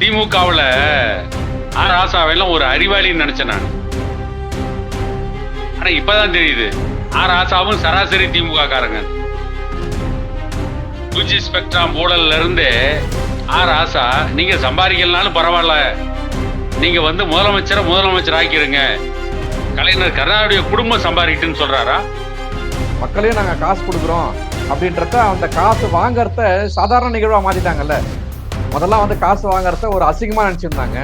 திமுகவுல R ராசாவெல்லாம் ஒரு அறிவாளின்னு நினைச்சேன் நான். ஆனா இப்பதான் தெரியுது. ஆர் ராசாவும் சராசரி திமுக காரங்க குஜி ஸ்பெக்ட்ரம் ஊழல்ல இருந்து ஆர் ராசா நீங்க சம்பாதிக்கலனாலும் பரவாயில்ல. நீங்க வந்து முதலமைச்சரை முதலமைச்சர் ஆக்கிருங்க கலைஞர் கருணாநிதிய குடும்பம் சம்பாதிக்கிட்டுன்னு சொல்றாரா? மக்களையும் நாங்க காசு கொடுக்குறோம். அப்படின்றத அந்த காசு வாங்குறத சாதாரண நிகழ்வா மாத்திட்டாங்கல்ல? முதல்ல வந்து காசு வாங்குறத ஒரு அசிங்கமா நினைச்சிருந்தாங்க.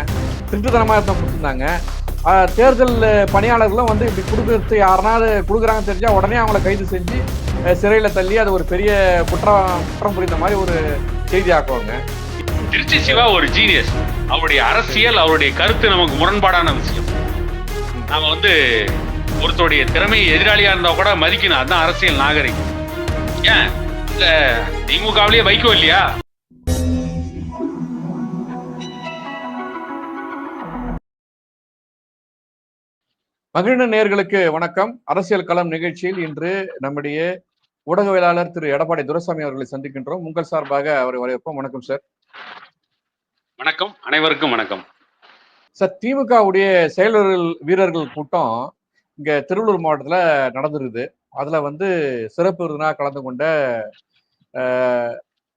திருட்டுத்தனமா இருந்த கொடுத்துருந்தாங்க. தேர்தல் பணியாளர்களும் வந்து இப்படி கொடுக்கறது யாருனாவது கொடுக்குறாங்கன்னு தெரிஞ்சா உடனே அவங்கள கைது செஞ்சு சிறையில் தள்ளி அது ஒரு பெரிய குற்றம் குற்றம் புரிந்த மாதிரி ஒரு செய்தி ஆக்குவாங்க. திருச்சி சிவா ஒரு ஜீனியஸ் அவருடைய அரசியல் அவருடைய கருத்து நமக்கு முரண்பாடான விஷயம். நாம வந்து ஒருத்தருடைய திறமை எதிராளியா இருந்தா கூட மதிக்கணும். அதுதான் அரசியல் நாகரிகம். ஏன்? இந்த திமுகவிலேயே வைக்கோ இல்லையா? மகிழ்ந்த நேயர்களுக்கு வணக்கம். அரசியல் களம் நிகழ்ச்சியில் இன்று நம்முடைய ஊடகவியலாளர் திரு எடப்பாடி துரைசாமி அவர்களை சந்திக்கின்றோம். உங்கள் சார்பாக அவரை வரவேற்போம். வணக்கம் சார். வணக்கம். அனைவருக்கும் வணக்கம். சார் திமுகவுடைய செயலர்கள் வீரர்கள் கூட்டம் இங்க திருவள்ளூர் மாவட்டத்துல நடந்துருக்குது. அதுல வந்து சிறப்பு விருந்தினா கலந்து கொண்ட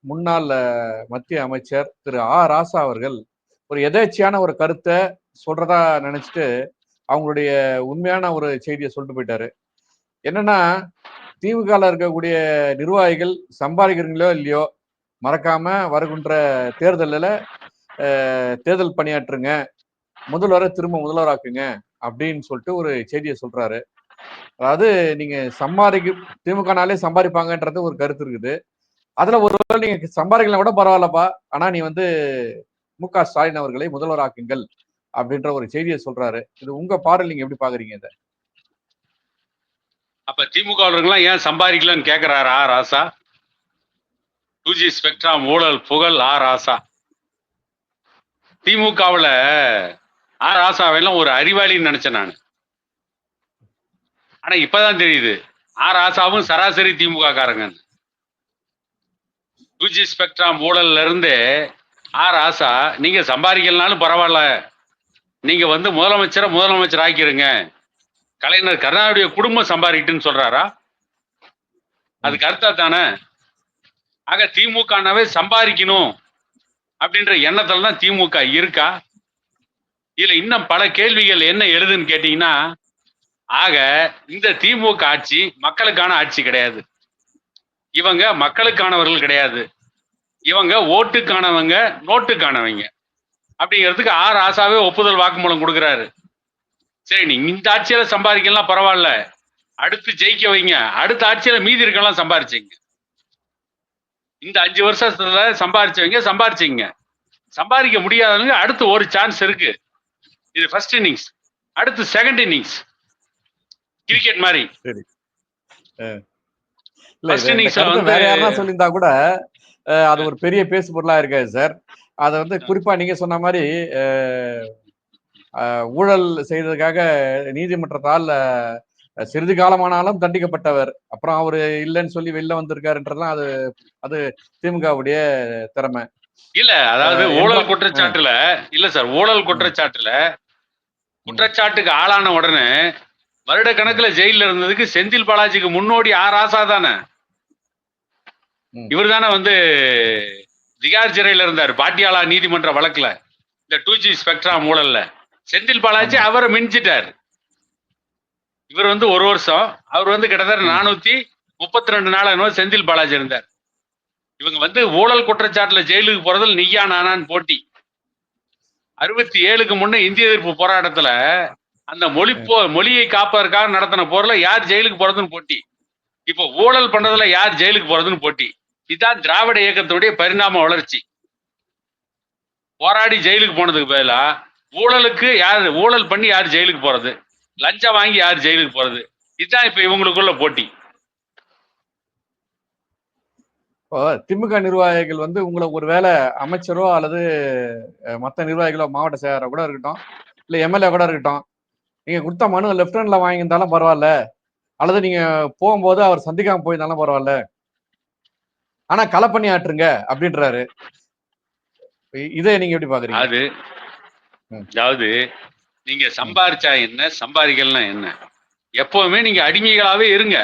முன்னாள் மத்திய அமைச்சர் திரு ஆ. ராசா அவர்கள் ஒரு எதேச்சியான ஒரு கருத்தை சொல்றதா நினைச்சிட்டு அவங்களுடைய உண்மையான ஒரு செய்தியை சொல்லிட்டு போயிட்டாரு. என்னன்னா திமுகல இருக்கக்கூடிய நிர்வாகிகள் சம்பாதிக்கிறீங்களோ இல்லையோ மறக்காம வருகின்ற தேர்தலில் தேர்தல் பணியாற்றுங்க முதல்வரை திரும்ப முதல்வராக்குங்க அப்படின்னு சொல்லிட்டு ஒரு செய்தியை சொல்றாரு. அதாவது நீங்க சம்பாதிக்க திமுகனாலே சம்பாதிப்பாங்கன்றது ஒரு கருத்து இருக்குது. அதுல ஒரு நீங்க சம்பாதிக்கலாம் கூட பரவாயில்லப்பா. ஆனா நீ வந்து மு க ஸ்டாலின் அவர்களை முதல்வராக்குங்கள். அப்படின்ற ஒரு செய்தியை சொல்றாரு. இது உங்க பார்வையில் நீங்க எப்படி பாக்குறீங்க இதை? அப்ப திமுகவர்கள்லாம் ஏன் சம்பாதிக்கலன்னு கேக்குறாரு A Raja? Two G spectrum ஊழல் புகழ் ஆ ராசா. திமுகவுல ஆ ராசாவெல்லாம் ஒரு அறிவாளின்னு நினைச்சேன் நான். ஆனா இப்பதான் தெரியுது. ஆ ராசாவும் சராசரி திமுக காரங்க டூ ஜி ஸ்பெக்ட்ரம் ஊழல்ல இருந்து ஆ ராசா நீங்க சம்பாதிக்கலனாலும் பரவாயில்ல. நீங்க வந்து முதலமைச்சரை முதலமைச்சர் ஆக்கிருங்க கலைஞர் கருணாநிதிய குடும்பம் சம்பாதிக்கிட்டுன்னு சொல்றாரா? அது கருத்தா தானே ஆக திமுகனாவே சம்பாதிக்கணும் அப்படின்ற எண்ணத்துல தான் திமுக இருக்கா? இதுல இன்னும் பல கேள்விகள் என்ன எழுதுன்னு கேட்டீங்கன்னா ஆக இந்த திமுக ஆட்சி மக்களுக்கான ஆட்சி கிடையாது. இவங்க மக்களுக்கானவர்கள் கிடையாது. இவங்க ஓட்டுக்கானவங்க நோட்டுக்கானவங்க. அப்படிங்கிறதுக்கு ஆர் ஆசாவே ஒப்புதல் வாக்குமூலம் கொடுக்குறாரு. சரி நீங்க இந்த ஆட்சியில சம்பாதிக்கலாம் பரவாயில்ல. அடுத்து ஜெயிக்க வைங்க. அடுத்த ஆட்சியில மீதி இருக்கலாம் சம்பாரிச்சிங்க. இந்த அஞ்சு வருஷத்துல சம்பாரிச்சவங்க சம்பாரிச்சிங்க. சம்பாதிக்க முடியாதவங்க அடுத்து ஒரு சான்ஸ் இருக்கு. இது ஃபர்ஸ்ட் இன்னிங்ஸ் அடுத்து செகண்ட் இன்னிங்ஸ் கிரிக்கெட் மாதிரி. கருத்தை வந்து- வேற யாருன்னா சொல்லியிருந்தா கூட அது ஒரு பெரிய பேசு பொருளா இருக்காது சார். அதை வந்து குறிப்பா நீங்க சொன்ன மாதிரி ஊழல் செய்ததுக்காக நீதிமன்றத்தால் சிறிது காலமானாலும் தண்டிக்கப்பட்டவர். அப்புறம் அவரு இல்லைன்னு சொல்லி வெளில வந்திருக்காருன்றதுலாம் அது அது திமுகவுடைய திறமை. இல்ல அதாவது ஊழல் குற்றச்சாட்டுல இல்ல சார் ஊழல் குற்றச்சாட்டுல குற்றச்சாட்டுக்கு ஆளான உடனே வருட கணக்குல ஜெயில இருந்ததுக்கு செந்தில் பாலாஜிக்கு முன்னோடி ஆர் ஆசா தானே. இவர் தானே வந்து திகார் சிறையில இருந்தார் பாட்டியாலா நீதிமன்ற வழக்குல. இந்த டூ ஜி ஸ்பெக்ட்ரம் ஊழல்ல செந்தில் பாலாஜி அவரை மிஞ்சிட்டார். இவர் வந்து ஒரு வருஷம் அவர் வந்து கிட்டத்தட்ட நானூத்தி முப்பத்தி ரெண்டு நாள் என்னவோ செந்தில் பாலாஜி இருந்தார். இவங்க வந்து ஊழல் குற்றச்சாட்டுல ஜெயிலுக்கு போறதுல நீயா நானான்னு போட்டி. அறுபத்தி ஏழுக்கு முன்ன இந்திய எதிர்ப்பு போராட்டத்துல அந்த மொழி போ மொழியை காப்பதற்காக நடத்தின போர்ல யார் ஜெயிலுக்கு போறதுன்னு போட்டி. இப்போ ஊழல் பண்றதுல யார் ஜெயிலுக்கு போறதுன்னு போட்டி. இதுதான் திராவிட இயக்கத்துடைய பரிணாம வளர்ச்சி. போராடி ஜெயிலுக்கு போனதுக்கு பதிலா ஊழலுக்கு யார் ஊழல் பண்ணி யார் ஜெயிலுக்கு போறது? லஞ்சம் வாங்கி யார் ஜெயிலுக்கு போறது? இதுதான் இப்ப இவங்களுக்குள்ள போட்டி. இப்போ திமுக நிர்வாகிகள் வந்து உங்களை ஒருவேளை அமைச்சரோ அல்லது மற்ற மத்த நிர்வாகிகளோ மாவட்ட செயலரோ கூட இருக்கட்டும் இல்ல எம்எல்ஏ கூட இருக்கட்டும் நீங்க கொடுத்த மனு லெப்ட் வாங்கியிருந்தாலும் பரவாயில்ல. அல்லது நீங்க போகும்போது அவர் சந்திக்காம போயிருந்தாலும் பரவாயில்ல. ஆனா களப்பணி ஆற்றுங்க அப்படின்றாரு. இதை நீங்க எப்படி பாக்குறீங்க? அது. அதாவது நீங்க சம்பாரிச்சா என்ன சம்பாதிக்கலன்னா என்ன? எப்பவுமே நீங்க அடிமைகளாவே இருங்க.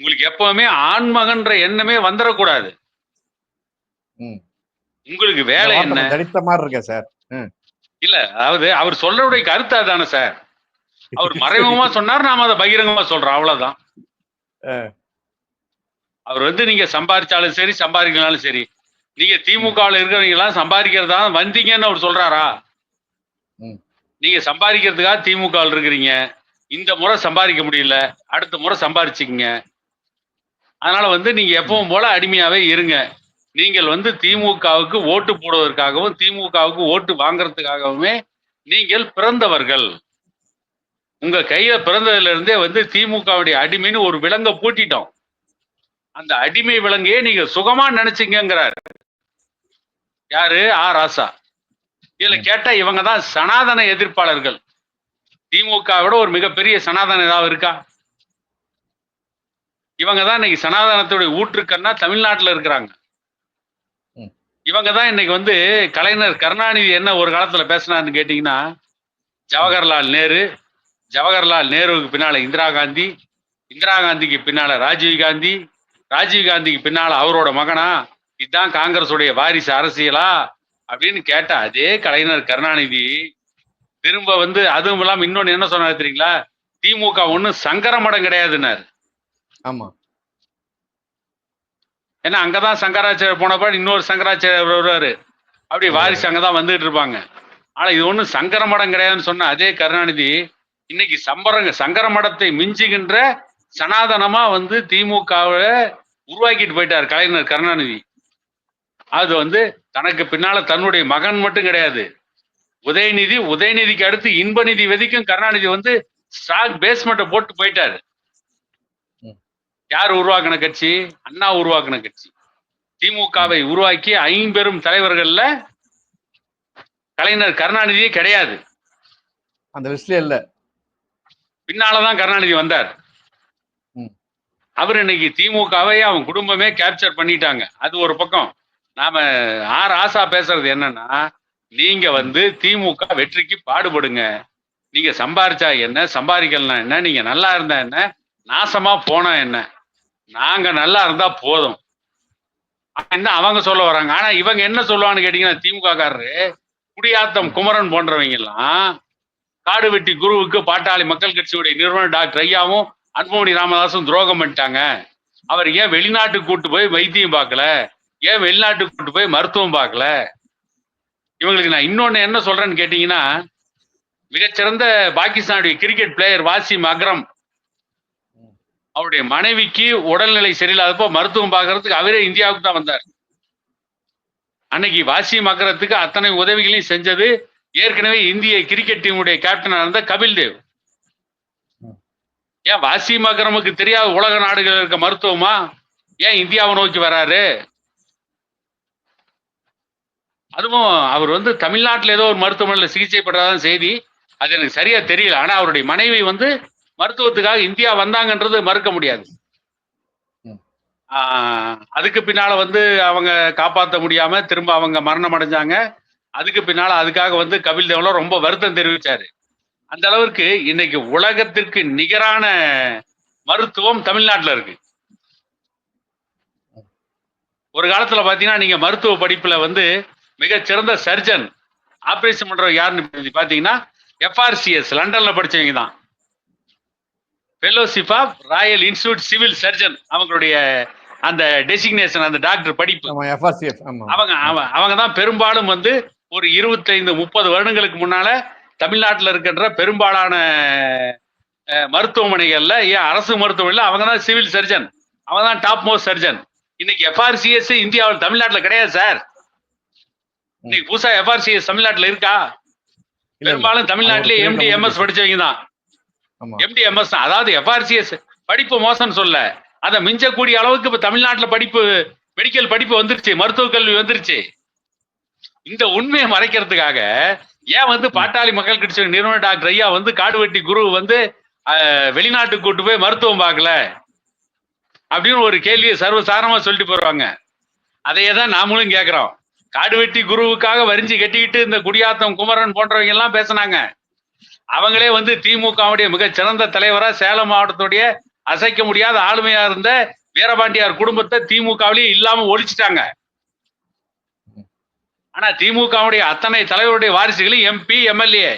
உங்களுக்கு எப்பவுமே ஆண்மகன்ற எண்ணமே வந்துடக்கூடாது. உங்களுக்கு வேலை என்ன? தடித்த மாதிரி இருக்கே சார். இல்ல அதாவது அவர் சொல்றவுடைய கருத்து அதானே சார்? அவர் மறைமுகமா சொன்னார் நாம அதை பகிரங்கமா சொல்றோம் அவ்வளவுதான். அவர் வந்து நீங்க சம்பாதிச்சாலும் சரி சம்பாதிக்கலனாலும் சரி நீங்க திமுகவில் இருக்கிறவங்க எல்லாம் சம்பாதிக்கிறதா வந்தீங்கன்னு அவர் சொல்றாரா. நீங்க சம்பாதிக்கிறதுக்காக திமுகவில் இருக்கிறீங்க. இந்த முறை சம்பாதிக்க முடியல. அடுத்த முறை சம்பாதிச்சுக்கங்க. அதனால வந்து நீங்க எப்பவும் போல அடிமையாவே இருங்க. நீங்கள் வந்து திமுகவுக்கு ஓட்டு போடுவதற்காகவும் திமுகவுக்கு ஓட்டு வாங்குறதுக்காகவுமே நீங்கள் பிறந்தவர்கள். உங்க கையில பிறந்ததுல இருந்தே வந்து திமுகவுடைய அடிமைன்னு ஒரு விலங்கை பூட்டிட்டோம். அந்த அடிமை விலங்கையே நீங்க சுகமா நினைச்சீங்கிறார் யாரு? ஆ ராசா. இதுல கேட்டா இவங்க தான் சனாதன எதிர்ப்பாளர்கள். திமுக விட ஒரு மிகப்பெரிய சனாதன ஏதாவது இருக்கா? இவங்க தான் இன்னைக்கு சனாதனத்துடைய ஊற்றுக்கண்ணா தமிழ்நாட்டுல இருக்கிறாங்க. இவங்க தான் இன்னைக்கு வந்து கலைஞர் கருணாநிதி என்ன ஒரு காலத்துல பேசினார்னு கேட்டீங்கன்னா ஜவஹர்லால் நேரு ஜவஹர்லால் நேருவுக்கு பின்னால இந்திரா காந்தி இந்திரா காந்திக்கு பின்னால ராஜீவ் காந்தி ராஜீவ் காந்திக்கு பின்னால அவரோட மகனா? இதுதான் காங்கிரஸுடைய வாரிசு அரசியலா? அப்படின்னு கேட்ட அதே கலைஞர் கருணாநிதி திரும்ப வந்து அதுவும் இல்லாம இன்னொன்னு என்ன சொன்னாரு தெரியுங்களா? திமுக ஒண்ணு சங்கர மடம் கிடையாதுன்னாரு. ஆமா. ஏன்னா அங்கதான் சங்கராச்சாரியர் போனப்ப இன்னொரு சங்கராச்சாரியர் வருவாரு. அப்படி வாரிசு அங்கதான் வந்துட்டு இருப்பாங்க. ஆனா இது ஒண்ணும் சங்கர மடம் கிடையாதுன்னு சொன்ன அதே கருணாநிதி இன்னைக்கு சம்பரங்க சங்கர மடத்தை மிஞ்சுகின்ற சனாதனமா வந்து திமுகவை உருவாக்கிட்டு போயிட்டார் கலைஞர் கருணாநிதி. அது வந்து தனக்கு பின்னால தன்னுடைய மகன் மட்டும் கிடையாது. உதயநிதி உதயநிதிக்கு அடுத்து இன்பநிதி வரைக்கும் கருணாநிதி வந்து ஸ்ட்ராங் பேஸ்மெண்ட்டை போட்டு போயிட்டாரு. யார் உருவாக்கின கட்சி? அண்ணா உருவாக்கின கட்சி. திமுகவை உருவாக்கி ஐம்பெரும் தலைவர்கள்ல கலைஞர் கருணாநிதியே கிடையாது. அந்த லிஸ்ட்ல இல்ல. பின்னாலதான் கருணாநிதி வந்தார். அவர் இன்னைக்கு திமுகவை அவன் குடும்பமே கேப்சர் பண்ணிட்டாங்க. அது ஒரு பக்கம். நாம ஆர் ஆசா பேசுறது என்னன்னா நீங்க வந்து திமுக வெற்றிக்கு பாடுபடுங்க. நீங்க சம்பாரிச்சா என்ன சம்பாதிக்கலாம் என்ன நீங்க நல்லா இருந்தா என்ன நாசமா போனா என்ன? நாங்க நல்லா இருந்தா போதும். என்ன அவங்க சொல்ல வராங்க? ஆனா இவங்க என்ன சொல்லுவான்னு கேட்டீங்கன்னா திமுக காரரு குடியாத்தம் குமரன் போன்றவங்க எல்லாம் காடு வெட்டி குருவுக்கு பாட்டாளி மக்கள் கட்சியுடைய நிறுவனர் டாக்டர் ஐயாவும் அன்புமணி ராமதாசும் துரோகம் பண்ணிட்டாங்க. அவர் ஏன் வெளிநாட்டுக்கு கூட்டு போய் வைத்தியம் பார்க்கல? ஏன் வெளிநாட்டுக்கு கூட்டு போய் மருத்துவம் பார்க்கல? இவங்களுக்கு நான் இன்னொன்னு என்ன சொல்றேன்னு கேட்டீங்கன்னா மிகச்சிறந்த பாகிஸ்தானுடைய கிரிக்கெட் பிளேயர் வாசிம் அக்ரம் அவருடைய மனைவிக்கு உடல்நிலை சரியில்லாதப்போ மருத்துவம் பார்க்கறதுக்கு அவரே இந்தியாவுக்கு தான் வந்தார். அன்னைக்கு வாசிம் அக்ரத்துக்கு அத்தனை உதவிகளையும் செஞ்சது. ஏற்கனவே இந்திய கிரிக்கெட் டீமுடைய கேப்டனாக இருந்த கபில் தேவ் ஏன் வாசிம் அக்ரமுக்கு தெரியாத உலக நாடுகள் இருக்க மருத்துவமா? ஏன் இந்தியாவை நோக்கி வராரு? அதுவும் அவர் வந்து தமிழ்நாட்டில் ஏதோ ஒரு மருத்துவமனையில் சிகிச்சை பெறதான் செய்தி. அது எனக்கு சரியா தெரியல. ஆனா அவருடைய மனைவி வந்து மருத்துவத்துக்காக இந்தியா வந்தாங்கன்றது மறுக்க முடியாது. அதுக்கு பின்னால வந்து அவங்க காப்பாற்ற முடியாம திரும்ப அவங்க மரணம் அடைஞ்சாங்க. அதுக்கு பின்னால அதுக்காக வந்து கபில் தேவ்லாம் ரொம்ப வருத்தம் தெரிவிச்சாரு. அந்த அளவிற்கு இன்னைக்கு உலகத்திற்கு நிகரான மருத்துவம் தமிழ்நாட்டுல இருக்கு. ஒரு காலத்துல பாத்தீங்கன்னா நீங்க மருத்துவ படிப்புல வந்து மிகச்சிறந்த சர்ஜன் ஆபரேஷன் பண்றவங்க யாருன்னு பாத்தீங்கன்னா எஃப்ஆர்சிஎஸ் லண்டன்ல படிச்சவங்க தான். Fellowship of royal institute civil surgeon அவங்களுடைய அந்த டெசிக்னேஷன் அந்த டாக்டர் படிப்பு. அவங்க அவ- அவங்க தான் பெரும்பாலும் வந்து ஒரு இருபத்தைந்து முப்பது வருடங்களுக்கு முன்னால தமிழ்நாட்டில் இருக்கின்ற பெரும்பாலான மருத்துவமனைகள்ல ஏன் அரசு மருத்துவமனையில் அவங்க தான் சிவில் சர்ஜன். அவங்க தான் டாப் மோஸ்ட் சர்ஜன். இன்னைக்கு எஃப்ஆர்சிஎஸ் இந்தியாவில் தமிழ்நாட்டில் கிடையாது சார். இன்னைக்கு புதுசா எஃப்ஆர்சிஎஸ் தமிழ்நாட்டில் இருக்கா. பெரும்பாலும் தமிழ்நாட்டிலே எம்டி எம்எஸ் படிச்சவங்க தான். எம்டி எம்எஸ் அதாவது எஃப்ஆர்சிஎஸ் படிப்பு மோசம்னு சொல்ல. அதை மிஞ்சக்கூடிய அளவுக்கு இப்ப தமிழ்நாட்டுல படிப்பு மெடிக்கல் படிப்பு வந்துருச்சு மருத்துவ கல்வி வந்துருச்சு. இந்த உண்மையை மறைக்கிறதுக்காக ஏன் வந்து பாட்டாளி மக்கள் கட்சி நிறுவனர் டாக்டர் ஐயா வந்து காடுவெட்டி குரு வந்து வெளிநாட்டுக்கு கூட்டு போய் மருத்துவம் பார்க்கல அப்படின்னு ஒரு கேள்வியை சர்வசாரமா சொல்லிட்டு போடுவாங்க அதையே தான் நாமளும் கேட்கிறோம் காடுவெட்டி குருவுக்காக வரிஞ்சு கட்டிக்கிட்டு இந்த குடியாத்தம் குமரன் போன்றவங்க எல்லாம் பேசினாங்க. அவங்களே வந்து திமுகவுடைய மிகச் சிறந்த தலைவரா சேலம் மாவட்டத்துடைய அசைக்க முடியாத ஆளுமையா இருந்த வீரபாண்டியார் குடும்பத்தை திமுகவிலேயே இல்லாம ஒழிச்சிட்டாங்க. ஆனா திமுகவுடைய அத்தனை தலைவருடைய வாரிசுகளும் எம்பி எம்எல்ஏ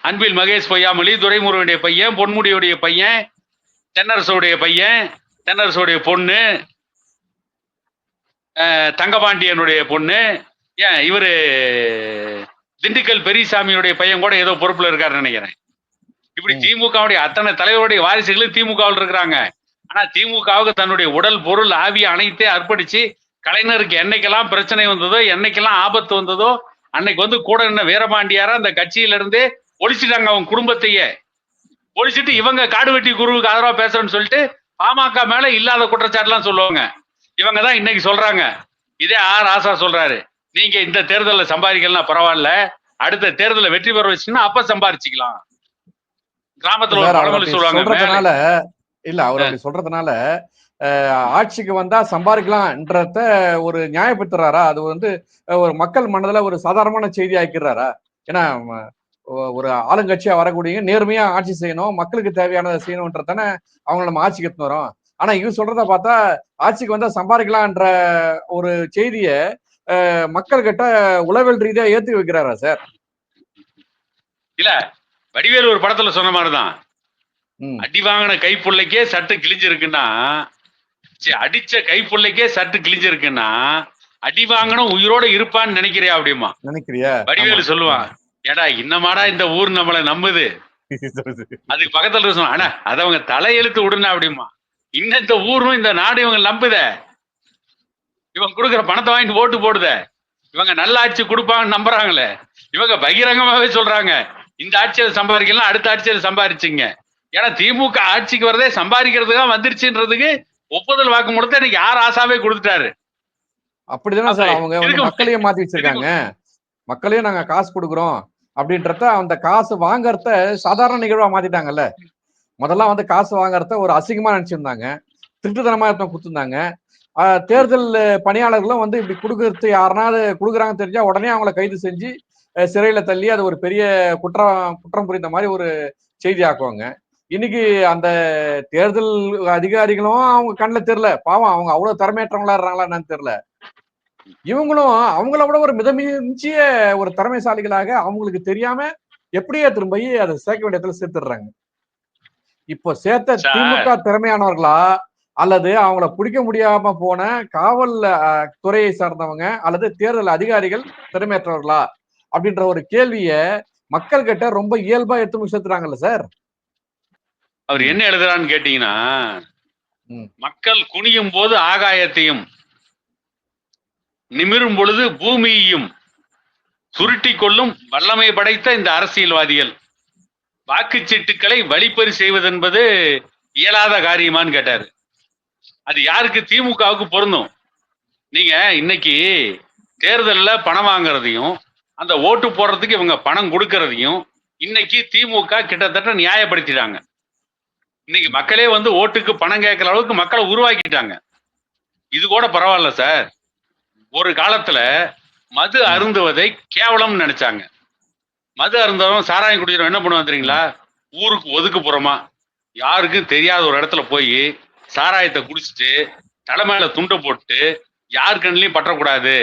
அன்பில் மகேஷ் பொய்யாமொழி துரைமுருகனுடைய பையன் பொன்முடியுடைய பையன் தென்னரசுடைய பையன் தென்னரசுடைய பொண்ணு தங்கபாண்டியனுடைய பொண்ணு. ஏன் இவரு திண்டுக்கல் பெரியசாமியுடைய பையன் கூட ஏதோ பொறுப்புல இருக்காருன்னு நினைக்கிறேன். இப்படி. திமுகவுடைய அத்தனை தலைவருடைய வாரிசுகளும் திமுகவில் இருக்கிறாங்க. ஆனா திமுகவுக்கு தன்னுடைய உடல் பொருள் ஆவி அனைத்தே அர்ப்பணிச்சு கலைஞருக்கு என்னைக்கெல்லாம் பிரச்சனை வந்ததோ என்னைக்கெல்லாம் ஆபத்து வந்ததோ அன்னைக்கு வந்து கூட நின்ன வீரபாண்டியார அந்த கட்சியில இருந்தே ஒழிச்சிட்டாங்க அவங்க குடும்பத்தையே. ஒழிச்சிட்டு இவங்க காடுவெட்டி குருவுக்கு ஆதரவா பேசுறேன்னு சொல்லிட்டு பாமக மேல இல்லாத குற்றச்சாட்டுலாம் சொல்லுவாங்க. இவங்க தான் இன்னைக்கு சொல்றாங்க. இதே ஆர் ஆசா சொல்றாரு. நீங்க இந்த தேர்தலில் சம்பாதிக்கலாம் பரவாயில்ல. அடுத்த தேர்தலில் வெற்றி பெற வச்சுன்னா அப்ப சம்பாரிச்சுக்கலாம். கிராமத்துல ஒரு பழமொழி சொல்லுவாங்க இல்ல அவர் அப்படி சொல்றதுனால ஆட்சிக்கு வந்தா சம்பாதிக்கலாம்ன்றத ஒரு நியாயப்படுத்துறாரா? அது வந்து ஒரு மக்கள் மனதுல ஒரு சாதாரணமான செய்தி ஆக்கிடுறாரா? ஏன்னா ஒரு ஆளுங்கட்சியா வரக்கூடிய நேர்மையா ஆட்சி செய்யணும் மக்களுக்கு தேவையானதை செய்யணும்ன்றதானே அவங்க நம்ம ஆட்சிக்கு எடுத்துன்னு வரோம். ஆனா இவர் சொல்றத பார்த்தா ஆட்சிக்கு வந்தா சம்பாதிக்கலாம்ன்ற ஒரு செய்திய அஹ், மக்கள் கிட்ட உளவியல் ரீதியா ஏத்தி வைக்கிறாரா சார்? இல்ல வடிவேலு ஒரு படத்துல சொன்ன மாதிரிதான். அடி வாங்கின கைப்புள்ளைக்கே சட்டு கிழிஞ்சிருக்குன்னா சரி, அடிச்ச கைப்புள்ளைக்கே சட்டு கிழிஞ்சிருக்குன்னா அடி வாங்கின உயிரோட இருப்பான்னு நினைக்கிறியா அப்படிமா நினைக்கிறியா? வடிவேலு சொல்லுவான் ஏடா இன்னமாடா இந்த ஊர் நம்மள நம்புது? அதுக்கு பக்கத்துல சொன்னா அண்ணா அது அவங்க தலையெழுத்து விடுனா அப்படிமா இன்னும் இந்த ஊரும் இந்த நாடு இவங்க நம்புத. இவங்க கொடுக்குற பணத்தை வாங்கிட்டு ஓட்டு போடுத. இவங்க நல்ல ஆட்சி கொடுப்பாங்கன்னு நம்புறாங்களே. இவங்க பகிரங்கமாவே சொல்றாங்க இந்த ஆட்சியில சம்பாதிக்கலாம் அடுத்த ஆட்சியில சம்பாதிச்சுங்க ஏன்னா திமுக ஆட்சிக்கு வரதே சம்பாதிக்கிறதுக்கு தான் வந்துருச்சுன்றதுக்கு ஒப்புதல் வாக்குமூலத்தை இன்னைக்கு யார் ஆசாவே கொடுத்துட்டாரு. அப்படிதானே சார் அவங்க வந்து இதுக்கு- மக்களையே மாத்தி வச்சிருக்காங்க. மக்களையும் நாங்க காசு கொடுக்குறோம் அப்படின்றத அந்த காசு வாங்குறத சாதாரண நிகழ்வா மாத்திட்டாங்கல்ல. முதல்ல வந்து காசு வாங்குறத ஒரு அசிங்கமா நினைச்சிருந்தாங்க. திருட்டுத்தனமா இருந்தவங்க கொடுத்துருந்தாங்க. தேர்தல் பணியாளர்களும் வந்து இப்படி கொடுக்கறது யாருனாவது கொடுக்குறாங்க தெரிஞ்சா உடனே அவங்கள கைது செஞ்சு சிறையில தள்ளி அது ஒரு பெரிய குற்றம் குற்றம் புரிந்த மாதிரி ஒரு செய்தி ஆக்குவாங்க. இன்னைக்கு அந்த தேர்தல் அதிகாரிகளும் அவங்க கண்ணில் தெரியல. பாவம் அவங்க அவ்வளவு திறமையற்றவங்களா இருறாங்களா என்னன்னு தெரியல. இவங்களும் அவங்கள விட ஒரு மிதமிஞ்சிய ஒரு திறமைசாலிகளாக அவங்களுக்கு தெரியாம எப்படியே திரும்ப அதை சேர்க்க வேண்டிய இடத்துல சேர்த்துடுறாங்க. இப்போ சேர்த்த சார். திமுக திறமையானவர்களா அல்லது அவங்கள பிடிக்க முடியாம போன காவல் துறையை சார்ந்தவங்க அல்லது தேர்தல் அதிகாரிகள் திறமையற்றவர்களா அப்படின்ற ஒரு கேள்விய மக்கள் கிட்ட ரொம்ப இயல்பா எடுத்து சேர்த்துறாங்கல்ல சார். அவர் என்ன எழுதுறான்னு கேட்டீங்கன்னா. மக்கள் குனியும் போது ஆகாயத்தையும் நிமிரும் பொழுது பூமியையும் சுருட்டி கொள்ளும் வல்லமை படைத்த இந்த அரசியல்வாதிகள். வாக்குச்சீட்டுக்களை வழிப்பறி செய்வதென்பது இயலாத காரியமான்னு கேட்டாரு. அது யாருக்கு? திமுகவுக்கு பொருந்தும். நீங்க இன்னைக்கு தேர்தல்ல பணம் வாங்குறதையும் அந்த ஓட்டு போடுறதுக்கு இவங்க பணம் கொடுக்கறதையும் இன்னைக்கு திமுக கிட்டத்தட்ட நியாயப்படுத்திட்டாங்க. இன்னைக்கு மக்களே வந்து ஓட்டுக்கு பணம் கேட்கிற அளவுக்கு மக்களை உருவாக்கிட்டாங்க. இது கூட பரவாயில்ல சார். ஒரு காலத்துல மது அருந்துவதை கேவலம்னு நினைச்சாங்க. மது அருந்தவன் சாராயம் குடிக்கிறவன் என்ன பண்ணுவான் தெரியுங்களா? ஊருக்கு ஒதுக்குப்புறமா யாருக்கும் தெரியாத ஒரு இடத்துல போய் சாராயத்தை குடிச்சிட்டு தலைமையில துண்டை போட்டு யார் கண்ணிலையும் பற்றக்கூடாது.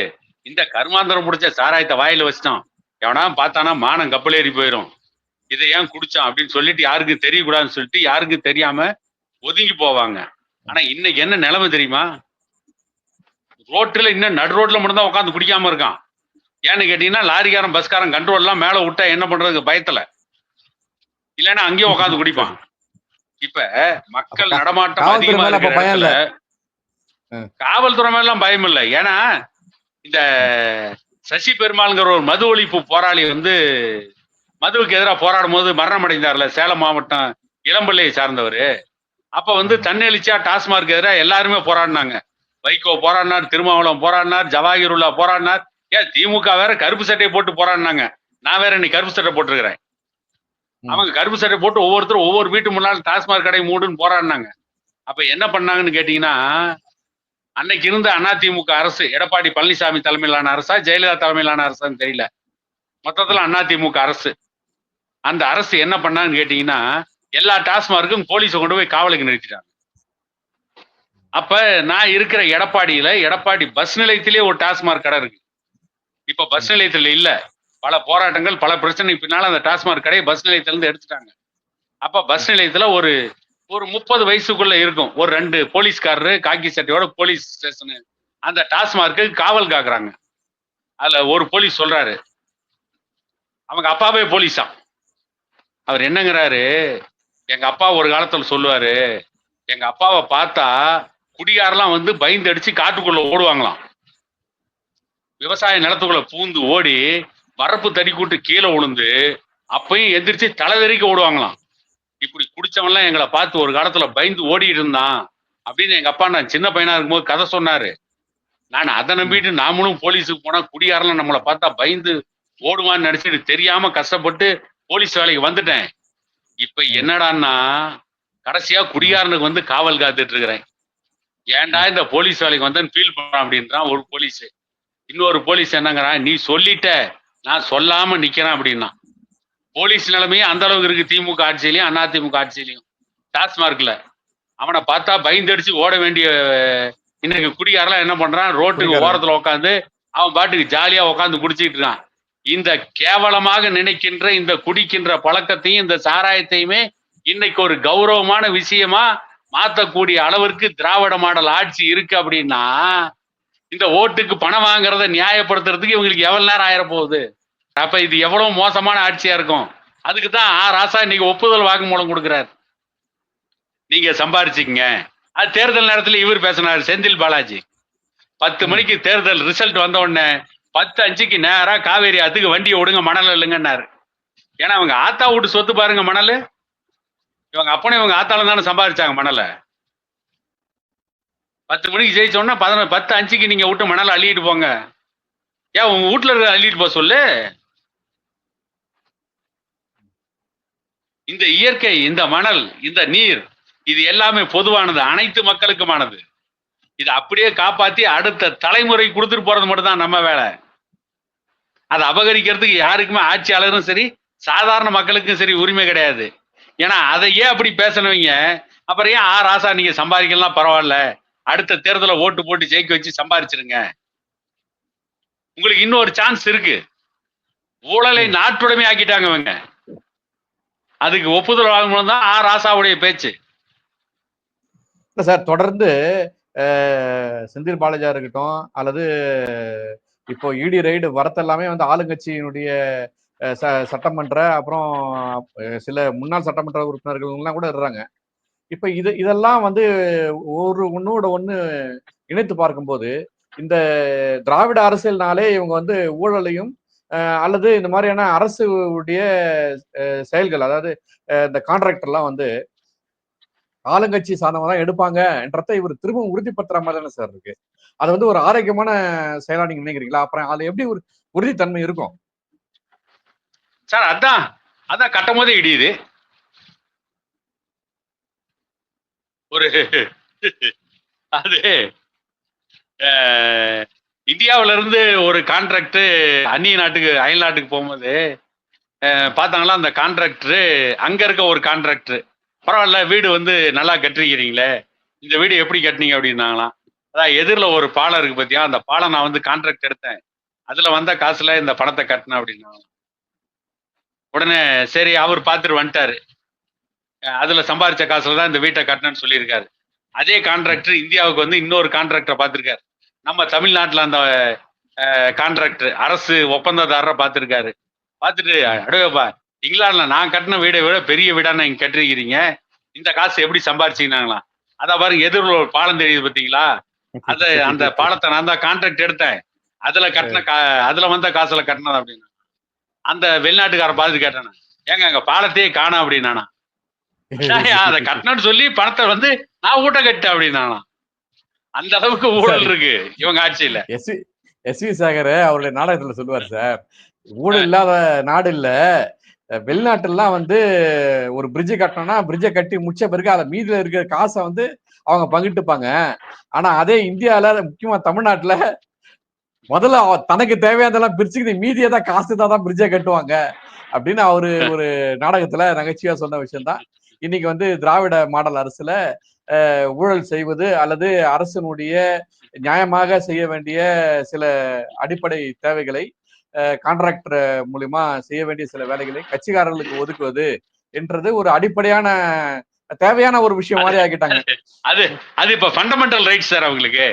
இந்த கர்மாந்தரம் பிடிச்ச சாராயத்தை வாயில வச்சிட்டோம் எவனா பார்த்தானா மானம் கப்பலேறி போயிடும் இதை ஏன் குடிச்சான் அப்படின்னு சொல்லிட்டு யாருக்கும் தெரியக்கூடாதுன்னு சொல்லிட்டு யாருக்கும் தெரியாம ஒதுங்கி போவாங்க. ஆனா இன்னைக்கு என்ன நிலைமை தெரியுமா? ரோட்டுல இன்னும் நடு ரோட்ல மட்டும் தான் உட்காந்து குடிக்காம இருக்கான். ஏன்னு கேட்டீங்கன்னா லாரிக்காரன் பஸ்காரன் கண்ட்ரோல்லாம் மேல விட்டா என்ன பண்றதுக்கு பயத்துல. இல்லைன்னா அங்கேயும் உட்காந்து குடிப்பான். இப்ப மக்கள் நடமாட்டம் அதிகமா இருக்கிற பயம் இல்ல. இடத்துல காவல்துறை மேலாம் பயம் இல்லை. ஏன்னா இந்த சசி பெருமாள்ங்கிற ஒரு மது ஒழிப்பு போராளி வந்து மதுவுக்கு எதிராக போராடும் போது மரணம் அடைந்தார்ல சேலம் மாவட்டம் இளம்பிள்ளையை சார்ந்தவர். அப்ப வந்து தன்னெழுச்சியா டாஸ்மார்க் எதிராக எல்லாருமே போராடினாங்க. வைகோ போராடினார் திருமாவளவன் போராடினார் ஜவாஹிருல்லா போராடினார். ஏன் திமுக வேற கருப்பு சட்டையை போட்டு போராடினாங்க. நான் வேற இன்னைக்கு கருப்பு சட்டை போட்டிருக்கிறேன். அவங்க கருப்பு சட்டை போட்டு ஒவ்வொருத்தரும் ஒவ்வொரு வீட்டு முன்னாள் டாஸ்மார்க் கடை மூடுன்னு போராடினாங்க. அப்ப என்ன பண்ணாங்கன்னு கேட்டீங்கன்னா அன்னைக்கு இருந்த அதிமுக அரசு எடப்பாடி பழனிசாமி தலைமையிலான அரசா ஜெயலலிதா தலைமையிலான அரசான்னு தெரியல. மொத்தத்துல அதிமுக அரசு. அந்த அரசு என்ன பண்ணான்னு கேட்டீங்கன்னா எல்லா டாஸ்மார்க்கும் போலீஸை கொண்டு போய் காவலுக்கு நிறுத்திட்டாங்க. அப்ப நான் இருக்கிற எடப்பாடியில எடப்பாடி பஸ் நிலையத்திலேயே ஒரு டாஸ்மார்க் கடை இருக்கு. இப்ப பஸ் நிலையத்துல இல்ல. பல போராட்டங்கள் பல பிரச்சனை பின்னால அந்த டாஸ்மார்க் கடையை பஸ் நிலையத்துல இருந்து எடுத்துட்டாங்க. அப்ப பஸ் நிலையத்துல ஒரு ஒரு முப்பது வயசுக்குள்ள இருக்கும். ஒரு ரெண்டு போலீஸ்காரரு காக்கி சட்டையோட போலீஸ் ஸ்டேஷனு அந்த டாஸ்மார்க்கு காவல் காக்குறாங்க. அதுல ஒரு போலீஸ் சொல்றாரு. அவங்க அப்பாவே போலீஸா அவர் என்னங்கிறாரு? எங்க அப்பா ஒரு காலத்துல சொல்லுவாரு எங்க அப்பாவை பார்த்தா குடியாரெல்லாம் வந்து பயந்து அடிச்சு காட்டுக்குள்ள ஓடுவாங்களாம். விவசாய நிலத்துக்குள்ள பூந்து ஓடி வரப்பு தடி கூட்டு கீழே விழுந்து அப்பயும் எந்திரிச்சு தலைவெறிக்க ஓடுவாங்களாம். இப்படி குடிச்சவன்லாம் எங்களை பார்த்து ஒரு காலத்துல பயந்து ஓடிட்டு இருந்தான் அப்படின்னு எங்க அப்பா நான் சின்ன பையனா இருக்கும்போது கதை சொன்னாரு. நான் அதை நம்பிட்டு நாமளும் போலீஸுக்கு போனா குடியாரெல்லாம் நம்மளை பார்த்தா பயந்து ஓடுவான்னு நினைச்சிட்டு தெரியாம கஷ்டப்பட்டு போலீஸ் வேலைக்கு வந்துட்டேன். இப்ப என்னடான்னா கடைசியா குடியாரனுக்கு வந்து காவல் காத்துட்டு இருக்கிறேன். ஏன்டா இந்த போலீஸ் வேலைக்கு வந்தேன்னு ஃபீல் பண்றான் அப்படின்றான் ஒரு போலீஸ். இன்னொரு போலீஸ் என்னங்கிறான் நீ சொல்லிட்ட நான் சொல்லாம நிக்கிறேன் அப்படின்னா. போலீஸ் நிலைமையே அந்த அளவுக்கு இருக்கு திமுக ஆட்சியிலையும் அதிமுக ஆட்சியிலையும். டாஸ்மார்க்ல. அவனை பார்த்தா பயந்தடிச்சு ஓட வேண்டிய இன்னைக்கு குடியாரெல்லாம் என்ன பண்றான்? ரோட்டுக்கு. ஓரத்துல உட்காந்து அவன் பாட்டுக்கு ஜாலியா உட்காந்து குடிச்சிட்டு இருக்கான். இந்த கேவலமாக நினைக்கின்ற இந்த குடிக்கின்ற பழக்கத்தையும் இந்த சாராயத்தையுமே இன்னைக்கு ஒரு கௌரவமான விஷயமா மாத்தக்கூடிய அளவிற்கு திராவிட மாடல் ஆட்சி இருக்கு அப்படின்னா இந்த ஓட்டுக்கு பணம் வாங்குறத நியாயப்படுத்துறதுக்கு இவங்களுக்கு எவ்வளவு நேரம் ஆயிர போகுது அப்ப இது எவ்வளவு மோசமான ஆட்சியா இருக்கும்? அதுக்கு தான் ஆ ராசா இன்னைக்கு ஒப்புதல் வாக்குமூலம் கொடுக்குறாரு. நீங்க சம்பாரிச்சிக்கங்க. அது தேர்தல் நேரத்துல இவர் பேசினார் செந்தில் பாலாஜி. பத்து மணிக்கு தேர்தல் ரிசல்ட் வந்த உடனே பத்து அஞ்சுக்கு நேரா காவேரி ஆத்துக்கு வண்டியை விடுங்க மணல் இல்லைங்கன்னாரு. ஏன்னா அவங்க ஆத்தா வீட்டு சொத்து பாருங்க மணல். இவங்க அப்பனே இவங்க ஆத்தால தானே சம்பாதிச்சாங்க மணலை. பத்து மணிக்கு ஜெயிச்சோன்னா பதினொன்று பத்து அஞ்சுக்கு நீங்க விட்டு மணலை அள்ளிட்டு போங்க. ஏன் உங்க வீட்டுல இருக்க அள்ளிட்டு போக சொல்லு. இந்த இயற்கை இந்த மணல் இந்த நீர் இது எல்லாமே பொதுவானது அனைத்து மக்களுக்குமானது. இது அப்படியே காப்பாத்தி அடுத்த தலைமுறை கொடுத்துட்டு போறது மட்டும் தான் நம்ம வேலை. அதை அபகரிக்கிறதுக்கு யாருக்குமே ஆட்சியாளரும் சரி சாதாரண மக்களுக்கும் சரி உரிமை கிடையாது. ஏன்னா அதை ஏன் அப்படி பேசணுவீங்க? அப்புறம் ஏன் ஆ ராசா நீங்க சம்பாதிக்கலாம் பரவாயில்ல. அடுத்த தேர்தலை ஓட்டு போட்டு ஜெயிக்க வச்சு சம்பாரிச்சிருங்க உங்களுக்கு இன்னொரு சான்ஸ் இருக்கு. ஊழலை நாட்டுடைமை ஆக்கிட்டாங்க இவங்க. அதுக்கு ஒப்புதல் வாங்கணும் தான் ஆ ராசாவுடைய பேச்சு. சார் தொடர்ந்து செந்தில் பாலாஜா இருக்கட்டும் அல்லது இப்போ இடி ரைடு வரத்தெல்லாமே வந்து ஆளுங்கட்சியினுடைய ச- சட்டமன்ற அப்புறம் சில முன்னாள் சட்டமன்ற உறுப்பினர்கள்லாம் கூட இருறாங்க இப்ப இது இதெல்லாம் வந்து ஒரு ஒன்னோட ஒண்ணு இணைத்து பார்க்கும்போது இந்த திராவிட அரசியல்னாலே இவங்க வந்து ஊழலையும் அல்லது இந்த மாதிரியான அரசு உடைய அஹ், செயல்கள் அதாவது இந்த கான்ட்ராக்டர்லாம் வந்து ஆளுங்கட்சி சார்ந்தவங்க தான் எடுப்பாங்கன்றத இவர் திரும்பவும் உறுதிப்படுத்துற மாதிரி தானே சார் இருக்கு. அது வந்து ஒரு ஆரோக்கியமான செயலா நீங்க நினைக்கிறீங்களா? அப்புறம் அதுல எப்படி ஒரு உறுதித்தன்மை இருக்கும்? சார் அதான் அதான் கட்டும் போதே இடியுது. ஒரு அது இந்தியாவில இருந்து ஒரு கான்ட்ராக்ட் அந்நிய நாட்டுக்கு அயல் நாட்டுக்கு போகும்போது பார்த்தாங்களா அந்த கான்ட்ராக்டரு அங்க இருக்க ஒரு கான்ட்ராக்டர் பரவாயில்ல வீடு வந்து நல்லா கட்டிருக்கிறீங்களே இந்த வீடு எப்படி கட்டினீங்க அப்படின்னாங்களாம். அதான் எதிரில் ஒரு பாலம் இருக்கு பார்த்தியா அந்த பாலம் நான் வந்து கான்ட்ராக்ட் எடுத்தேன். அதுல வந்த காசுல இந்த பணத்தை கட்டினேன் அப்படின்னா. உடனே சரி அவர் பார்த்துட்டு வந்துட்டாரு. அதில் அதுல சம்பாரிச்ச காசுல தான் இந்த வீட்டை கட்டணும்னு சொல்லியிருக்காரு. அதே கான்ட்ராக்டர் இந்தியாவுக்கு வந்து இன்னொரு கான்ட்ராக்டரை பார்த்திருக்காரு. நம்ம தமிழ்நாட்டுல அந்த கான்ட்ராக்டர் அரசு ஒப்பந்ததாரரை பார்த்திருக்காரு. பார்த்துட்டு அடுவேப்பா இங்கிலாந்துல நான் கட்டின வீடை விட பெரிய வீடா நீங்க கட்டிருக்கிறீங்க. இந்த காசு எப்படி சம்பாரிச்சீங்கன்னாங்களாம் அதான் பாருங்க எதிரில் ஒரு பாலம் தெரியுது பார்த்தீங்களா அது அந்த பாலத்தை நான் தான் கான்ட்ராக்ட் எடுத்தேன். அதுல கட்டின அதுல வந்த காசுல கட்டினது அப்படின்னு அந்த வெளிநாட்டுக்கார பார்த்து கேட்டானே ஏங்க அங்க பாலத்தையே காணோம் அப்படின்னானா. அதை கட்டணும்னு சொல்லி பணத்தை வந்து நான் ஊட்ட கட்டேன் அப்படின்னானா. அந்த அளவுக்கு ஊழல். இருக்கு இவங்க ஆட்சியில. எஸ் எஸ் வி சேகர் அவருடைய நாடகத்துல சொல்லுவார் சார் ஊழல் இல்லாத நாடு இல்ல. வெளிநாட்டுலாம் வந்து ஒரு பிரிட்ஜ் கட்டணும்னா பிரிட்ஜை கட்டி முடிச்ச பிறகு அதை மீதில இருக்கிற காசை வந்து அவங்க பங்கிட்டுப்பாங்க. ஆனா அதே இந்தியால முக்கியமா தமிழ்நாட்டுல முதல்ல அவ- தனக்கு தேவையானதெல்லாம் பிரிச்சுக்கிட்டு மீதியை தான் காசு தான் தான் பிரிட்ஜை கட்டுவாங்க அப்படின்னு அவரு ஒரு நாடகத்துல நகைச்சுவையா சொன்ன விஷயம் தான் இன்னைக்கு வந்து திராவிட மாடல் அரசுல ஊழல் செய்வது அல்லது அரசினுடைய நியாயமாக செய்ய வேண்டிய சில அடிப்படை தேவைகளை கான்ட்ராக்டர் மூலியமா செய்ய வேண்டிய சில வேலைகளை கட்சிக்காரர்களுக்கு ஒதுக்குவது என்றது ஒரு அடிப்படையான தேவையான ஒரு விஷயம் மாதிரி ஆக்கிட்டாங்க அது அது இப்ப ஃபண்டமெண்டல் ரைட்ஸ் சார் அவங்களுக்கு.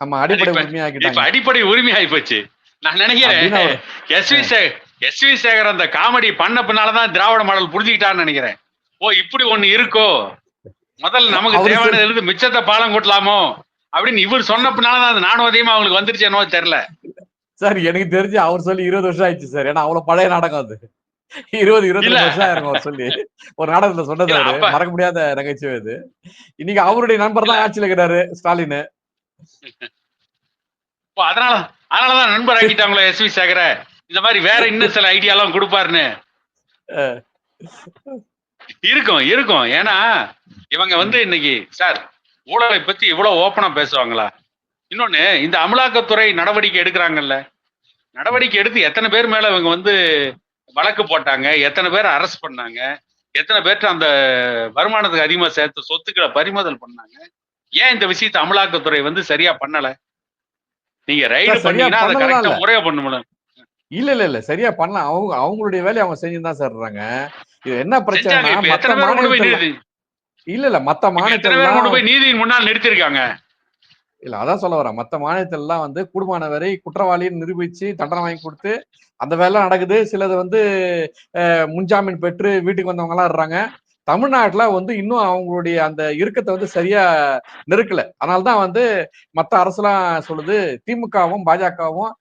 ஆமா அடிப்படை இப்ப ஆக்கிட்டாங்க அடிப்படை உரிமை ஆகி போச்சு. நான் நினைக்கிறேன் S V Sekar S V Sekar அந்த காமெடி பண்ண பின்னாலதான் திராவிட மாடல் புரிஞ்சுக்கிட்டான்னு நினைக்கிறேன். ஓ இப்படி ஒண்ணு இருக்கோ? முதல்ல நமக்கு தேவையானது இருந்து மிச்சத்தை பாலம் கொட்டலாமோ? அப்படின்னு இவர் சொன்ன பின்னாலதான் அது நானுவதையும் அவங்களுக்கு வந்துருச்சு என்னவோ தெரியல. சார் எனக்கு தெரிஞ்சு அவர் சொல்லி இருபது வருஷம் ஆயிடுச்சு சார். ஏன்னா அவ்வளவு பழைய நாடகம் அது. இருபது இருபத்தி. வருஷம் அவர் சொல்லி. ஒரு நாடகத்துல சொன்னது மறக்க முடியாத நகைச்சுவை இது இன்னைக்கு அவருடைய நண்பர் தான் ஆட்சியில் இருக்கிறாரு ஸ்டாலின். அதனால அதனாலதான் நண்பர் ஆக்கிட்டாங்களோ எஸ் வி சேகர. இந்த மாதிரி வேற இன்னும் சில ஐடியா எல்லாம் கொடுப்பாருன்னு. இருக்கும் இருக்கும். ஏன்னா இவங்க வந்து இன்னைக்கு சார் ஊழலை பத்தி இவ்வளவு ஓப்பனா பேசுவாங்களா? இன்னொன்னு இந்த அமலாக்கத்துறை நடவடிக்கை எடுக்கிறாங்கல்ல. நடவடிக்கை எடுத்து எத்தனை பேர் மேல இவங்க வந்து வழக்கு போட்டாங்க எத்தனை பேர் அரெஸ்ட் பண்ணாங்க எத்தனை பேர்ட்ட அந்த வருமானத்துக்கு அதிகமா சேர்த்த சொத்துக்களை பறிமுதல் பண்ணாங்க ஏன் இந்த விஷயத்தை அமலாக்கத்துறை வந்து சரியா பண்ணல? நீங்க ரைடு பண்ணீங்கன்னா அதை கரெக்டா. முறையா பண்ணணும் இல்ல இல்ல இல்ல சரியா பண்ணலாம் அவங்க அவங்களுடைய வேலையை அவங்க செஞ்சுதான் சார் இருக்காங்க. இது என்ன இப்ப மத்த மாநிலத்துல இல்ல இல்ல மத்த பேர் கொண்டு மாநிலத்துல போய் நீதியின் முன்னால் நிறுத்திருக்காங்க இல்ல அதான் சொல்ல வரேன். மத்த மாநிலத்துல எல்லாம் வந்து கூடுமான வரை குற்றவாளின்னு நிரூபிச்சு தண்டனை வாங்கி கொடுத்து அந்த வேலை நடக்குது. சிலது வந்து முன்ஜாமீன் பெற்று வீட்டுக்கு வந்தவங்க எல்லாம் இருக்காங்க தமிழ்நாட்டுல வந்து இன்னும் அவங்களுடைய அந்த இறுக்கத்தை வந்து சரியா நெருக்கல. அதனாலதான் வந்து மத்த அரசுலாம் சொல்லுது திமுகவும் பாஜகவும்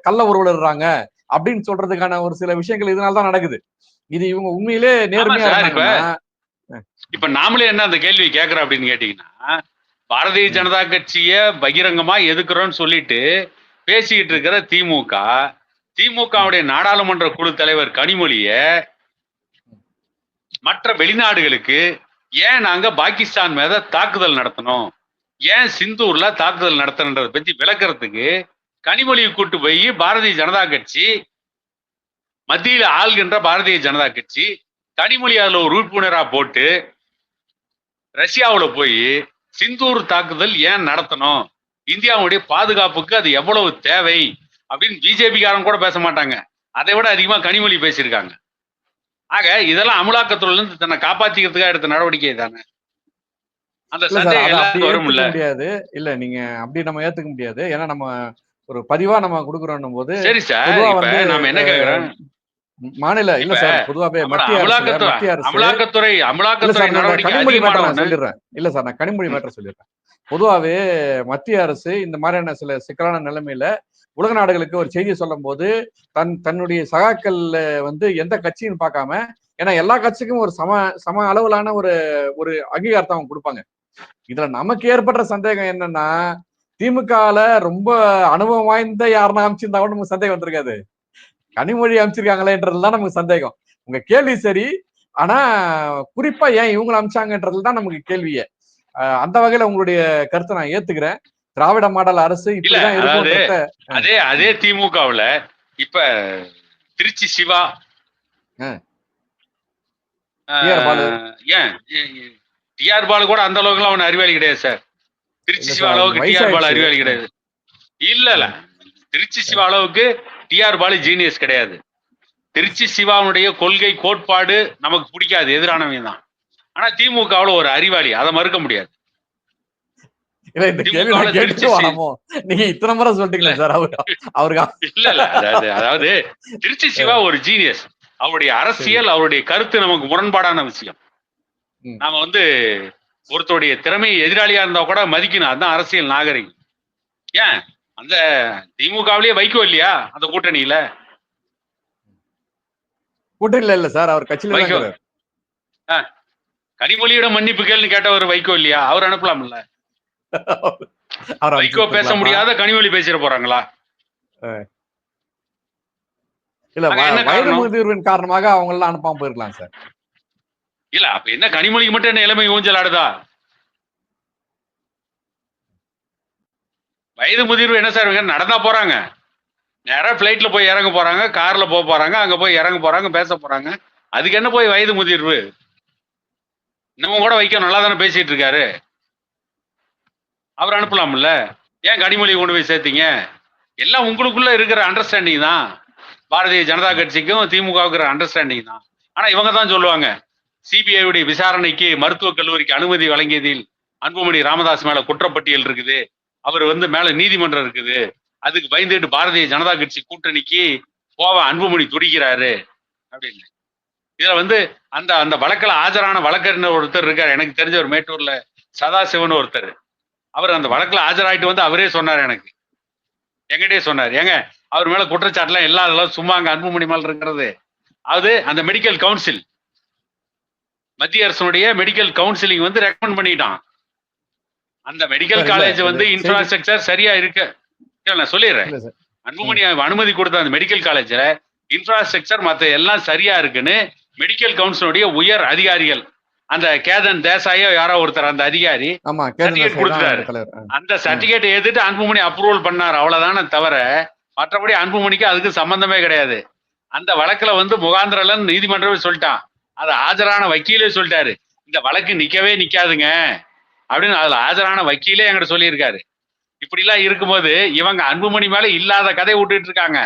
கள்ள உறவுறாங்க அப்படின்னு சொல்றதுக்கான ஒரு சில விஷயங்கள் இதனால தான் நடக்குது. இது இவங்க உண்மையிலே நேர்மையா இப்ப- நாமளே என்ன அந்த கேள்வி கேட்கிறோம் அப்படின்னு கேட்டீங்கன்னா பாரதிய ஜனதா கட்சிய பகிரங்கமா எதுக்குறோம்னு சொல்லிட்டு பேசிக்கிட்டு இருக்கிற திமுக திமுகவுடைய நாடாளுமன்ற குழு தலைவர் கனிமொழிய மற்ற வெளிநாடுகளுக்கு ஏன் நாங்க பாகிஸ்தான் மேல தாக்குதல் நடத்தணும்? ஏன் சிந்தூர்ல தாக்குதல் நடத்தணுன்றதை பத்தி விளக்கிறதுக்கு கனிமொழியை கூட்டு போய் பாரதிய ஜனதா கட்சி மத்தியில் ஆள்கின்ற பாரதிய ஜனதா கட்சி கனிமொழி அதுல ஒரு உறுப்பினரா போட்டு ரஷ்யாவில் போய் சிந்தூர் தாக்குதல் ஏன் நடத்தணும்? இந்தியாவுடைய பாதுகாப்புக்கு அது எவ்வளவு தேவை அப்படின்னு பிஜேபிக்காரன் கூட பேச மாட்டாங்க. அதை விட அதிகமா கனிமொழி பேசியிருக்காங்க. ஆக இதெல்லாம் அமலாக்கத்துறையில இருந்து தன்னை காப்பாத்திக்கிறதுக்காக எடுத்த நடவடிக்கை தானே? அந்த ஏத்துக்க முடியாது. இல்ல நீங்க அப்படி நம்ம ஏத்துக்க முடியாது. ஏன்னா நம்ம ஒரு பதிவா நம்ம கொடுக்குறோம் போது சரி சார் நாம என்ன கேக்குறோம்? மாநில இல்ல சார் பொதுவாவே மத்திய அமலாக்கத்துறை மத்திய அரசு. அமலாக்கத்துறை அமலாக்கத்துறை நடவடிக்கை சொல்லிடுறேன். இல்ல சார் நான் கனிமொழி மேட்டர் சொல்லிடுறேன். பொதுவாகவே மத்திய அரசு இந்த மாதிரியான சில சிக்கலான நிலைமையில உலக நாடுகளுக்கு ஒரு செய்தி சொல்லும் போது தன் தன்னுடைய சகாக்கள் வந்து எந்த கட்சின்னு பார்க்காம ஏன்னா எல்லா கட்சிக்கும் ஒரு சம சம அளவிலான ஒரு ஒரு அங்கீகாரத்தை அவங்க கொடுப்பாங்க. இதுல நமக்கு ஏற்படுற சந்தேகம் என்னன்னா திமுகல ரொம்ப அனுபவம் வாய்ந்த யாருன்னா அமைச்சிருந்தா கூட நமக்கு சந்தேகம் வந்திருக்காது. கனிமொழி அமைச்சிருக்காங்களேன்றதுதான் நமக்கு சந்தேகம். உங்க கேள்வி சரி ஆனா குறிப்பா ஏன் இவங்களை அமிச்சாங்கன்றது தான் நமக்கு கேள்வியே. அந்த வகையில உங்களுடைய கருத்தை நான் ஏத்துக்கிறேன். திராவிட மாடல் அரசு அதே அதே திமுகவுல இப்ப திருச்சி சிவா. ஏன் டிஆர் பாலு கூட அந்த அளவுக்கு அவன் அறிவாளி கிடையாது சார். திருச்சி சிவா அளவுக்கு டிஆர் பாலு. அறிவாளி கிடையாது. இல்ல இல்ல. திருச்சி சிவா அளவுக்கு டிஆர் பாலு ஜீனியஸ் கிடையாது. திருச்சி சிவாவுடைய கொள்கை கோட்பாடு நமக்கு பிடிக்காது எதிரானவங்க தான் ஆனா திமுகவுல ஒரு அறிவாளி அதை மறுக்க முடியாது. இல்ல நீங்க இத்தனை முறை சொல்லிட்டீங்களா சார் அவருக்கு இல்ல இல்ல அதாவது அதாவது திருச்சி சிவா ஒரு ஜீனியஸ் அவருடைய அரசியல் அவருடைய கருத்து நமக்கு முரண்பாடான விஷயம். நாம வந்து ஒருத்தருடைய திறமை எதிராளியா இருந்தா கூட மதிக்கணும். அதுதான் அரசியல் நாகரிகம். ஏன்? அந்த திமுகவிலேயே வைக்கோ இல்லையா? அந்த கூட்டணியில. கூட்டணியில இல்ல சார் அவர் கட்சியில வைகோ. கனிமொழியிடம் மன்னிப்பு கேள்னு கேட்டவர் வைக்கோ இல்லையா? அவர் அனுப்பலாம்ல. அவர் வைகோ பேச? முடியாத கனிமொழி பேசிட போறாங்களா? இல்ல அது வ- என்ன வயது காரணம்? முதிர்வின் காரணமாக அவங்க எல்லாம் அனுப்பாம போயிருக்கலாம் சார். இல்ல அப்ப என்ன கனிமொழிக்கு மட்டும் என்ன இளமை ஊஞ்சல் ஆடுதா? வயது முதிர்வு என்ன சார் நடந்தா போறாங்க. நேரா பிளைட்ல போய் இறங்க போறாங்க கார்ல போக போறாங்க அங்க போய் இறங்க போறாங்க பேச போறாங்க. அதுக்கு என்ன போய் வயது முதிர்வு நம்ம கூட வைக்க நல்லா தானே பேசிட்டு இருக்காரு அவர் அனுப்பலாம்ல? ஏன் கனிமொழி கொண்டு போய் சேர்த்தீங்க? எல்லாம் உங்களுக்குள்ள இருக்கிற அண்டர்ஸ்டாண்டிங் தான். பாரதிய ஜனதா கட்சிக்கும் திமுகவுக்கு அண்டர்ஸ்டாண்டிங் தான். ஆனா இவங்க தான் சொல்லுவாங்க சிபிஐடைய விசாரணைக்கு மருத்துவக் கல்லூரிக்கு அனுமதி வழங்கியதில் அன்புமணி ராமதாஸ் மேல குற்றப்பட்டியல் இருக்குது. அவர் வந்து மேல நீதிமன்றம் இருக்குது. அதுக்கு பயந்துட்டு பாரதிய ஜனதா கட்சி கூட்டணிக்கு போவ அன்புமணி துடிக்கிறாரு. அப்படின்னு. இதுல வந்து அந்த அந்த வழக்குல ஆஜரான வழக்கறிஞர் ஒருத்தர் இருக்காரு. எனக்கு தெரிஞ்ச ஒரு மேட்டூர்ல சதாசிவன் ஒருத்தர். அவர் அந்த வழக்குல ஆஜராயிட்டு வந்து அவரே சொன்னார் எனக்கு. எங்கிட்டே சொன்னார். ஏங்க அவர் மேல குற்றச்சாட்டுலாம் எல்லா அதெல்லாம் சும்மா அங்க அன்புமணி மேல இருக்கிறது. அது அந்த மெடிக்கல் கவுன்சில் மத்திய அரசுடைய மெடிக்கல் கவுன்சிலிங் வந்து ரெக்கமெண்ட் பண்ணிட்டான். அந்த மெடிக்கல் காலேஜ் வந்து இன்ஃப்ராஸ்ட்ரக்சர் சரியா இருக்கு. நான் சொல்லிடுறேன். அன்புமணி அனுமதி கொடுத்த அந்த மெடிக்கல் காலேஜ்ல இன்ஃப்ராஸ்ட்ரக்சர் மத்த எல்லாம் சரியா இருக்குன்னு மெடிக்கல் கவுன்சிலுடைய உயர் அதிகாரிகள் அந்த கேதன் தேசாயோ யாரோ ஒருத்தர் அந்த அதிகாரி தான் கொடுத்துட்டாரு. அந்த சர்டிபிகேட் ஏத்துட்டு அன்புமணி அப்ரூவல் பண்ணார் அவ்வளவுதானே தவிர மற்றபடி அன்புமணிக்கு அதுக்கு சம்பந்தமே கிடையாது. அந்த வழக்குல வந்து முகாந்திரலன் நீதிமன்றமே சொல்லிட்டான். அது ஆஜரான வக்கீலே சொல்லிட்டாரு. இந்த வழக்கு நிக்கவே நிக்காதுங்க அப்படின்னு அதுல ஆஜரான வக்கீலே என்கிட்ட சொல்லியிருக்காரு. இப்படி எல்லாம் இருக்கும்போது இவங்க அன்புமணி மேல இல்லாத கதை விட்டுட்டு இருக்காங்க.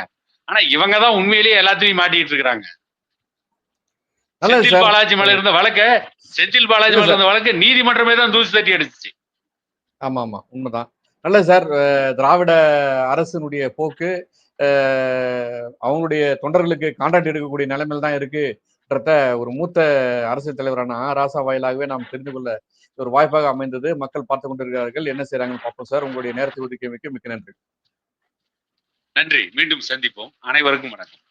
ஆனா இவங்க தான் உண்மையிலேயே எல்லாத்தையும் மாட்டிட்டு இருக்காங்க நல்லது செந்தில் பாலாஜி மேல இருந்த வழக்க செந்தில் பாலாஜி மேல இருந்த வழக்கு நீதிமன்றமே தான் தூசி தட்டி அடிச்சிச்சு. ஆமா ஆமா உண்மைதான். நல்லது சார் திராவிட அரசினுடைய போக்கு அவங்களுடைய தொண்டர்களுக்கு கான்ட்ராக்ட் எடுக்கக்கூடிய நிலைமையில் தான் இருக்குன்றத ஒரு மூத்த அரசியல் தலைவரான. ராசா வாயிலாகவே நாம் தெரிந்து கொள்ள ஒரு வாய்ப்பாக அமைந்தது. மக்கள் பார்த்து கொண்டிருக்கிறார்கள். என்ன செய்றாங்கன்னு பார்ப்போம் சார். உங்களுடைய நேரத்தை ஒதுக்கியமைக்கு மிக்க நன்றி. நன்றி. மீண்டும் சந்திப்போம். அனைவருக்கும் வணக்கம்.